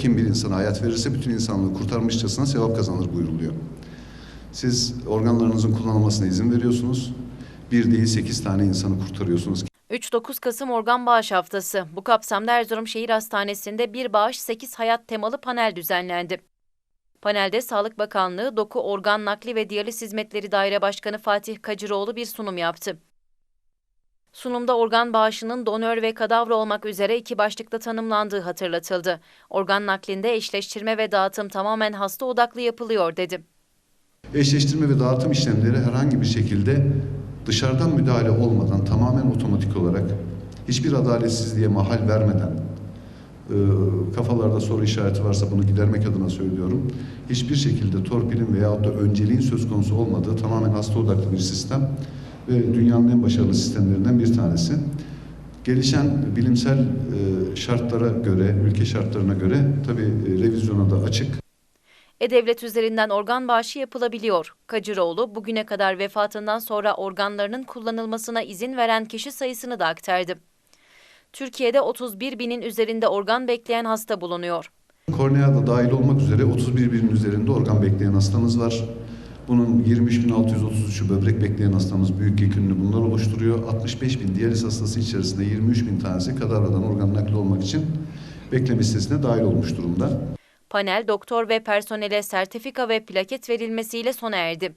Kim bir insana hayat verirse bütün insanlığı kurtarmışçasına sevap kazanır buyuruluyor. Siz organlarınızın kullanılmasına izin veriyorsunuz. Bir değil sekiz tane insanı kurtarıyorsunuz. 3-9 Kasım Organ Bağış Haftası. Bu kapsamda Erzurum Şehir Hastanesi'nde bir bağış 8 hayat temalı panel düzenlendi. Panelde Sağlık Bakanlığı Doku Organ Nakli ve Diyaliz Hizmetleri Daire Başkanı Fatih Kacıroğlu bir sunum yaptı. Sunumda organ bağışının donör ve kadavra olmak üzere iki başlıkta tanımlandığı hatırlatıldı. Organ naklinde eşleştirme ve dağıtım tamamen hasta odaklı yapılıyor dedi. Eşleştirme ve dağıtım işlemleri herhangi bir şekilde dışarıdan müdahale olmadan tamamen otomatik olarak hiçbir adaletsizliğe mahal vermeden e, kafalarda soru işareti varsa bunu gidermek adına söylüyorum. Hiçbir şekilde torpilin veyahut da önceliğin söz konusu olmadığı tamamen hasta odaklı bir sistem ve dünyanın en başarılı sistemlerinden bir tanesi. Gelişen bilimsel e, şartlara göre, ülke şartlarına göre tabii e, revizyona da açık. E-Devlet üzerinden organ bağışı yapılabiliyor. Kacıroğlu bugüne kadar vefatından sonra organlarının kullanılmasına izin veren kişi sayısını da aktardı. Türkiye'de 31 binin üzerinde organ bekleyen hasta bulunuyor. Kornea da dahil olmak üzere 31 binin üzerinde organ bekleyen hastamız var. Bunun 23.633'ü böbrek bekleyen hastamız büyük yekünlü bunlar oluşturuyor. 65 bin diyaliz hastası içerisinde 23 bin tanesi kadavradan organ nakli olmak için bekleme listesine dahil olmuş durumda. Panel doktor ve personele sertifika ve plaket verilmesiyle sona erdi.